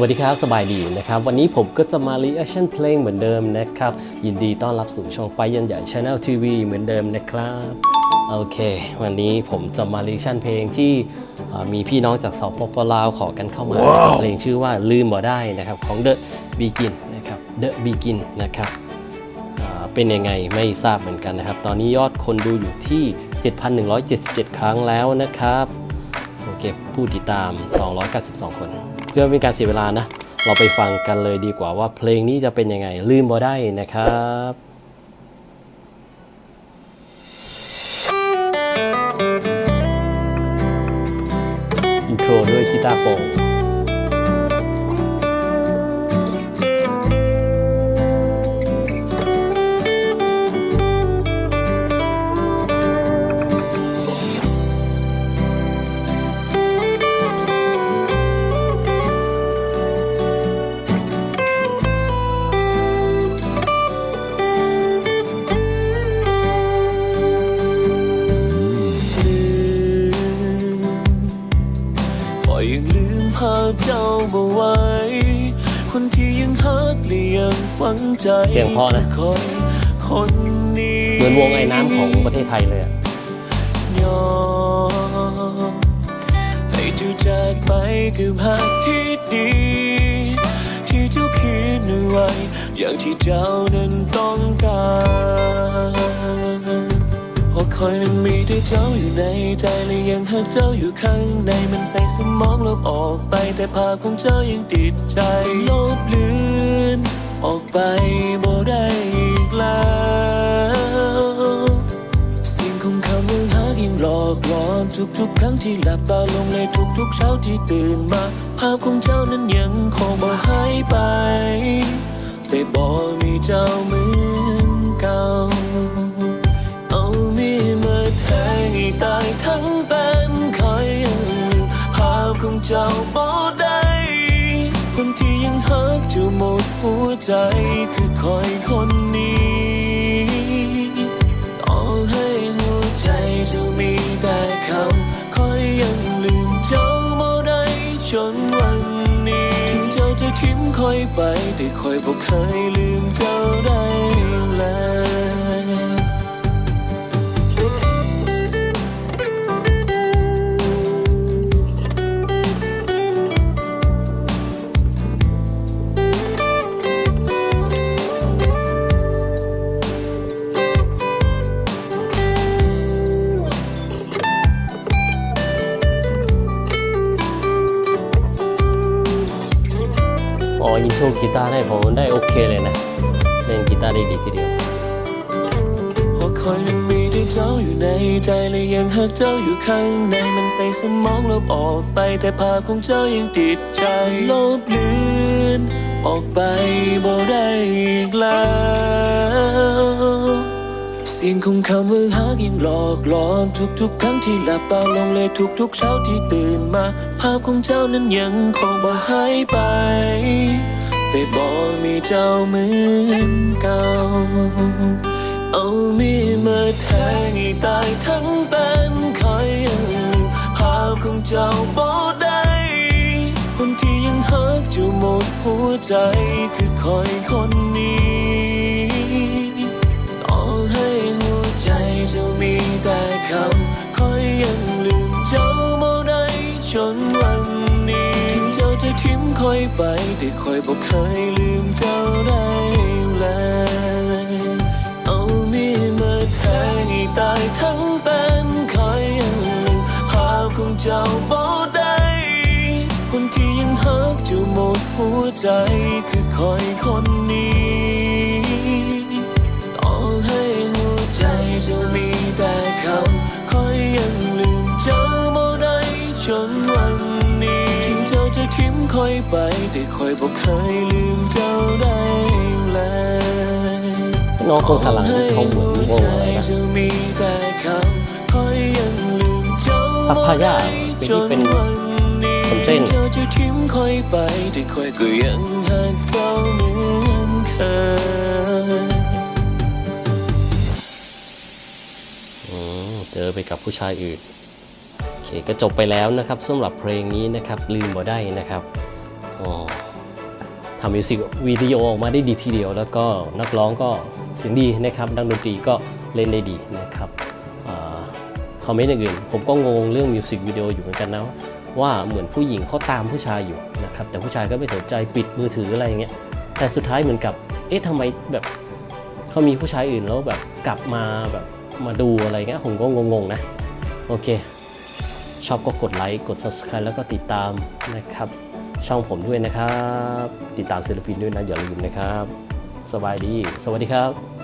วัสดีครับ สบายดีนะครับ วันนี้ผมก็จะมา reaction เพลงเหมือนเดิมนะครับ ยินดีต้อนรับสู่ช่องไปยันใหญ่ Channel TV เหมือนเดิมนะครับ โอเค วันนี้ผมจะมา reaction เพลงที่เอ่อมีพี่น้องจากสปปลาวขอกันเข้ามานะครับเพลงชื่อว่าลืมบ่ได้นะครับของ The Begin นะครับ The Begin นะครับอ่าเป็นยังไงไม่ทราบเหมือนกันนะครับ ตอนนี้ยอดคนดูอยู่ที่ 7,177 ครั้งแล้วนะครับ โอเค ผู้ติดตาม 292 คนเพื่อไม่เป็นการเสียเวลานะ เราไปฟังกันเลยดีกว่าว่าเพลงนี้จะเป็นยังไง ลืมบ่ได้นะครับอินโทรด้วยกีตาร์โปร่ง เสียงเพราะนะคนคนนี้เหมือนวงไอ้น้ำของประเทศไทยเลยอะยอมให้เจ้าจากไปคือภาพที่ดี ที่เจ้าคิดเอาไว้อย่างที่เจ้านั้นต้องการเพราะคอยนั้นมีแต่เจ้าอยู่ในใจและยังหักเจ้าอยู่ข้างในมันใส่สมองลบออกไปแต่ภาพของเจ้ายังติดใจลบเลือน ออกไปบ่ได้อีกแล้วเสียงของคำว่าหากยังหลอกหลอนทุกๆ ครั้งที่หลับตาลงเลยทุกๆ เช้าที่ตื่นมา ภาพของเจ้านั้นยังคงบ่หายไป แต่บ่มีเจ้าเหมือนเก่า เอามีมาแทงให้ตายทั้งเป็นคอยยังลืมภาพของเจ้า ใจคือคอยคนนี้ต่อให้หัวใจจะมีแต่คำคอยยังลืมเจ้าบ่ได้จนวันนี้ถึงเจ้าจะทิ้มคอยไปแต่คอยบ่เคยลืมเจ้าได้เลย อ๋ออินโทรกีตาร์ได้ผมได้โอเคเลยนะ เล่นกีตาร์ได้ดีทีเดียวเพราะคอยนั้นมีแต่เจ้าอยู่ในใจและยังหักเจ้าอยู่ข้างในมันใส่สมองลบออกไปแต่ภาพของเจ้ายังติดใจลบเลือนออกไปบ่ได้อีกแล้วเสียงของคำว่าฮักยังหลอกหลอนทุกๆ ครั้งที่หลับตาลงเลยทุกๆเช้าที่ตื่นมา ภาพของเจ้านั้นยังคงบ่หายไป แต่บ่มีเจ้าเหมือนเก่า เอามีมาแทงให้ตายทั้งเป็นคอยยังลืมภาพของเจ้าบ่ได้คนที่ยังหักเจ้าหมดหัวใจคือคอยคนนี้ต่อให้หัวใจเจะมีแต่คำ ไปแต่คอยบ่เคยลืมเจ้าได้เลยเอามีมาแทงให้ตายทั้งเป็นคอยยังลืมภาพของเจ้าบ่ได้คนที่ยังหักเจ้าหมดหัวใจคือคอยคนนี้ต่อให้หัวใจจะมีแต่คำคอยยัง ทิ้มคอยไปแต่คอยบ่เคยลืมเจ้าได้เลยน้องคนข้างหลังเขาเหมือนวงอะไรนะจะมีแต่คำคอยยังลืมเจ้าพัพพายาเป็นที่เป็นคนเต้นเจ้าจะทิ้มคอยไปแต่คอยก็ยังหักเจ้าเหมือนเคยอืมเจอไปกับผู้ชายอื่นโอ เคก็จบไปแล้วนะครับสำหรับเพลงนี้นะครับลืมบ่ได้นะครับทำมิวสิกวิดีโอออกมาได้ดีทีเดียว แล้วก็นักร้องก็เสียงดีนะครับนักดนตรีก็เล่นได้ดีนะครับอคอมเมนต์อื่นผมก็งงเรื่องมิวสิกวิดีโออยู่เหมือนกันนะว่าเหมือนผู้หญิงเขาตามผู้ชายอยู่นะครับแต่ผู้ชายก็ไม่สนใจปิดมือถืออะไรอย่างเงี้ยแต่สุดท้ายเหมือนกับเอ๊ะทำไมแบบเขามีผู้ชายอื่นแล้วแบบกลับมาแบบมาดูอะไรเงี้ยผมก็งงๆนะโอเค ชอบก็กดไลค์กด Subscribe แล้วก็ติดตามนะครับ ช่องผมด้วยนะครับ ติดตามศิลปินด้วยนะอย่าลืมนะครับ สบายดี สวัสดีครับ